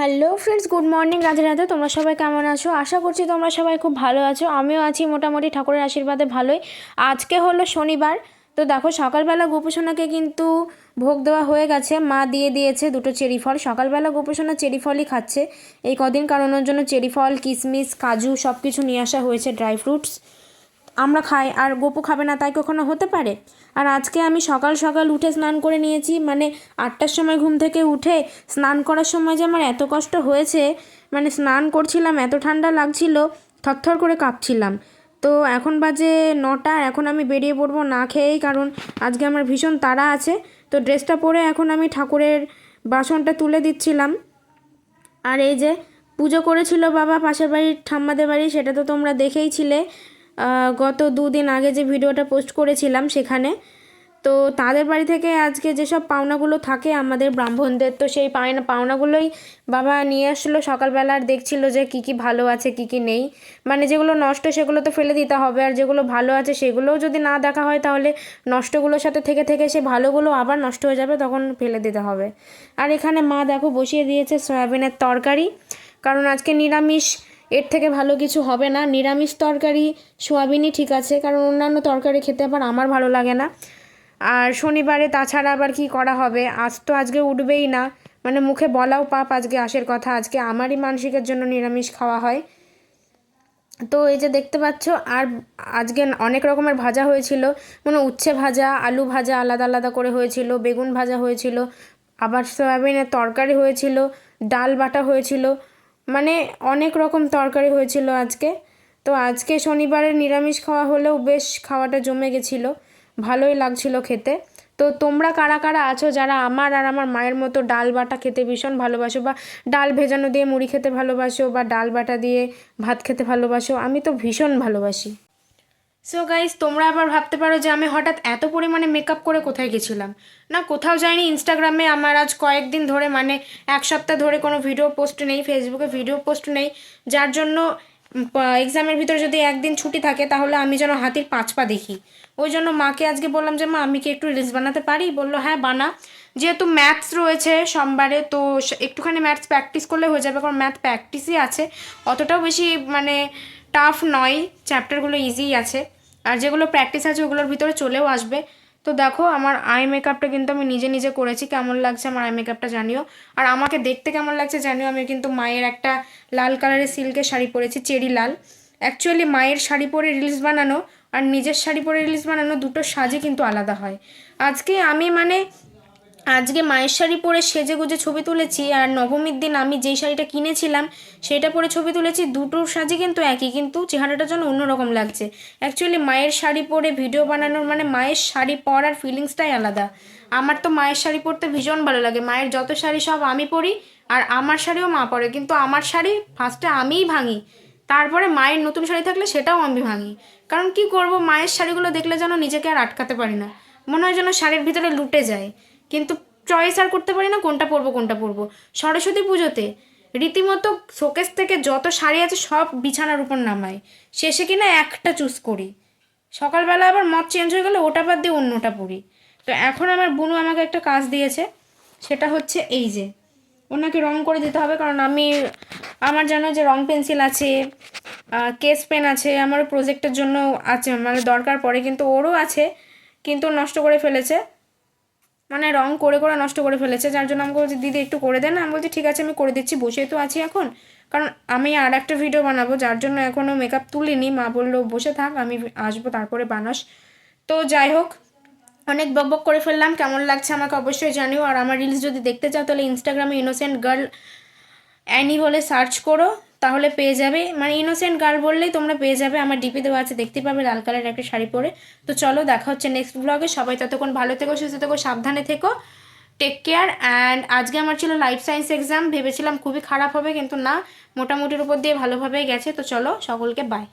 Hello friends, good morning Radhe Radhe, তোমরা সবাই কেমন আছো? আশা করছি তোমরা সবাই খুব ভালো আছো। আমিও আছি মোটামুটি ঠাকুরের আশীর্বাদে ভালোই। আজকে হলো শনিবার, তো দেখো সকালবেলা গোপুসোনাকে কিন্তু ভোগ দেওয়া হয়ে গেছে। মা দিয়ে দিয়েছে দুটো চেরি ফল। সকালবেলা গোপুসোনা চেরি ফলই খাচ্ছে। এই কদিন কারণ ওর জন্য চেরি ফল কিশমিশ কাজু সব কিছু নিয়ে আসা হয়েছে, ড্রাই ফ্রুটস। আমরা খাই আর গপু খাবে না তাই কখনো হতে পারে? আর আজকে আমি সকাল সকাল উঠে স্নান করে নিয়েছি মানে আটটার সময় ঘুম থেকে উঠে স্নান করার সময় যে আমার এত কষ্ট হয়েছে মানে স্নান করছিলাম এত ঠান্ডা লাগছিল থরথর করে কাঁপছিলাম। তো এখন বাজে নটা এখন আমি বেরিয়ে পড়ব না খেয়েই কারণ আজকে আমার ভীষণ তাড়া আছে। তো ড্রেসটা পরে এখন আমি ঠাকুরের বাসনটা তুলে দিচ্ছিলাম। আর এই যে পুজো করেছিল বাবা পাশের বাড়ির ঠাম্মাদের বাড়ি সেটা তো তোমরা দেখেইছিলে আহ, গত দুদিন আগে যে ভিডিওটা পোস্ট করেছিলাম সেখানে, তো তাদের বাড়ি থেকে আজকে যেসব পাওনাগুলো থাকে আমাদের ব্রাহ্মণদের, তো সেই পায়না পাওনাগুলোই বাবা নিয়ে আসলো সকালবেলা আর দেখছিল যে কী কী ভালো আছে, কী কী নেই। মানে যেগুলো নষ্ট সেগুলো তো ফেলে দিতে হবে, আর যেগুলো ভালো আছে সেগুলোও যদি না দেখা হয় তাহলে নষ্টগুলোর সাথে থেকে থেকে সে ভালোগুলো আবার নষ্ট হয়ে যাবে, তখন ফেলে দিতে হবে। আর এখানে মা দেখো বসিয়ে দিয়েছে সয়াবিনের তরকারি, কারণ আজকে নিরামিষ এর থেকে ভালো কিছু হবে না। নিরামিষ তরকারি সোয়াবিনই ঠিক আছে, কারণ অন্যান্য তরকারি খেতে আবার আমার ভালো লাগে না। আর শনিবারে তাছাড়া আবার কি করা হবে? আজ তো আজকে উঠবেই না। মানে মুখে বলাও পাপ আজকে আসের কথা। আজকে আমারই মানসিকের জন্য নিরামিষ খাওয়া হয়। তো এই যে দেখতে পাচ্ছ, আর আজকে অনেক রকমের ভাজা হয়েছিল। মানে উচ্ছে ভাজা, আলু ভাজা আলাদা আলাদা করে হয়েছিল, বেগুন ভাজা হয়েছিল, আবার সয়াবিনের তরকারি হয়েছিল, ডাল বাটা হয়েছিল। মানে অনেক রকম তরকারি হয়েছিল আজকে। তো আজকে শনিবারের নিরামিষ খাওয়া হলেও বেশ খাওয়াটা জমে গেছিল, ভালোই লাগছিল খেতে। তো তোমরা কারা কারা আছো যারা আমার আর আমার মায়ের মতো ডাল বাটা খেতে ভীষণ ভালোবাসো বা ডাল ভেজানো দিয়ে মুড়ি খেতে ভালোবাসো বা ডাল বাটা দিয়ে ভাত খেতে ভালোবাসো, আমি তো ভীষণ ভালোবাসি। সো গাইজ তোমরা আবার ভাবতে পারো যে আমি হঠাৎ এত পরিমাণে মেকআপ করে কোথায় গেছিলাম? না, কোথাও যাইনি ইনস্টাগ্রামে আমার আজ কয়েকদিন ধরে মানে এক সপ্তাহ ধরে কোনো ভিডিও পোস্ট নেই ফেসবুকে ভিডিও পোস্ট নেই, যার জন্য এক্সামের ভিতরে যদি একদিন ছুটি থাকে, তাহলে আমি যেন হাতির পাঁচ পা দেখি। ওই জন্য মাকে আজকে বললাম যে, মা, আমি কি একটু রিলস বানাতে পারি? বলল হ্যাঁ বানা। যেহেতু ম্যাথস রয়েছে সোমবারে, তো একটুখানি ম্যাথস প্র্যাকটিস করলে হয়ে যাবে, কারণ ম্যাথ প্র্যাকটিসই আছে। অতটাও বেশি মানে টাফ নয়। চ্যাপ্টারগুলো ইজিই আছে। আর যেগুলো প্র্যাকটিস আছে ওগুলোর ভিতরে চলেও আসবে। তো দেখো আমার আই মেকআপটা কিন্তু আমি নিজে নিজে করেছি, কেমন লাগছে আমার আই মেকআপটা জানিও। আর আমাকে দেখতে কেমন লাগছে জানিও, আমি কিন্তু মায়ের একটা লাল কালারের সিল্কের শাড়ি পরেছি, চেরি লাল। অ্যাকচুয়ালি মায়ের শাড়ি পরে রিলস বানানো আর নিজের শাড়ি পরে রিলস বানানো দুটো সাজে কিন্তু আলাদা হয়। আজকে আমি মানে আজকে মায়ের শাড়ি পরে সেজে গুজে ছবি তুলেছি আর নবমীর দিন আমি যেই শাড়িটা কিনেছিলাম, সেটা পরে ছবি তুলেছি, দুটোর সাজে কিন্তু একই, কিন্তু চেহারাটা যেন অন্যরকম লাগছে। অ্যাকচুয়ালি মায়ের শাড়ি পরে ভিডিও বানানোর মানে মায়ের শাড়ি পরার ফিলিংসটাই আলাদা। আমার তো মায়ের শাড়ি পরতে ভীষণ ভালো লাগে, মায়ের যত শাড়ি সব আমি পরি আর আমার শাড়িও মা পরে, কিন্তু আমার শাড়ি ফার্স্টে আমিই ভাঙি। তারপরে মায়ের নতুন শাড়ি থাকলে সেটাও আমি ভাঙি। কারণ কি করব, মায়ের শাড়িগুলো দেখলে যেন নিজেকে আর আটকাতে পারি না। মনে হয় যেন শাড়ির ভিতরে লুটে যায়। কিন্তু চয়েস আর করতে পারি না, কোনটা পরবো কোনটা পরবো। সরস্বতী পুজোতে রীতিমতো শোকেস থেকে যত শাড়ি আছে সব বিছানার উপর নামাই। শেষে কিনা একটা চুজ করি। সকালবেলা আবার মত চেঞ্জ হয়ে গেলে ওটা বাদ দিয়ে অন্যটা পরি। তো এখন আমার বুনু আমাকে একটা কাজ দিয়েছে, সেটা হচ্ছে এই যে, ওনাকে রং করে দিতে হবে কারণ আমি, আমার জানো যে রং পেন্সিল আছে কেস পেন আছে, আমারও প্রজেক্টের জন্য আছে মানে দরকার পড়ে, কিন্তু ওরও আছে, কিন্তু নষ্ট করে ফেলেছে। মানে রং করে করে নষ্ট করে ফেলেছে, যার জন্য আমাকে বলছি, দিদি একটু করে দেন আমি বলছি, ঠিক আছে, আমি করে দিচ্ছি বসে তো আছি এখন। কারণ আমি আর একটা ভিডিও বানাবো, যার জন্য এখনও মেকআপ তুলিনি। মা বলল, বসে থাক, আমি আসব, তারপরে বানাস। তো যাই হোক, অনেক বক বক করে ফেললাম, কেমন লাগছে আমাকে অবশ্যই জানিও। আর আমার রিলস যদি দেখতে চাও, তাহলে ইনস্টাগ্রামে ইনোসেন্ট গার্ল অ্যানি বলে সার্চ করো। তাহলে পেয়ে যাবে। মানে ইনোসেন্ট গার্ল বললেই তোমরা পেয়ে যাবে। আমার ডিপি দেওয়া আছে, দেখতে পাবে লাল কালারের একটা শাড়ি পরে। তো চলো, দেখা হচ্ছে নেক্সট ব্লগে সবাই ততক্ষণ ভালো থেকো, সুস্থ থেকো, সাবধানে থেকো। টেক কেয়ার অ্যান্ড আজকে আমার ছিল লাইফ সায়েন্স এক্সাম ভেবেছিলাম খুবই খারাপ হবে, কিন্তু না, মোটামুটির উপর দিয়ে ভালোভাবেই গেছে। তো চলো, সকলকে বাই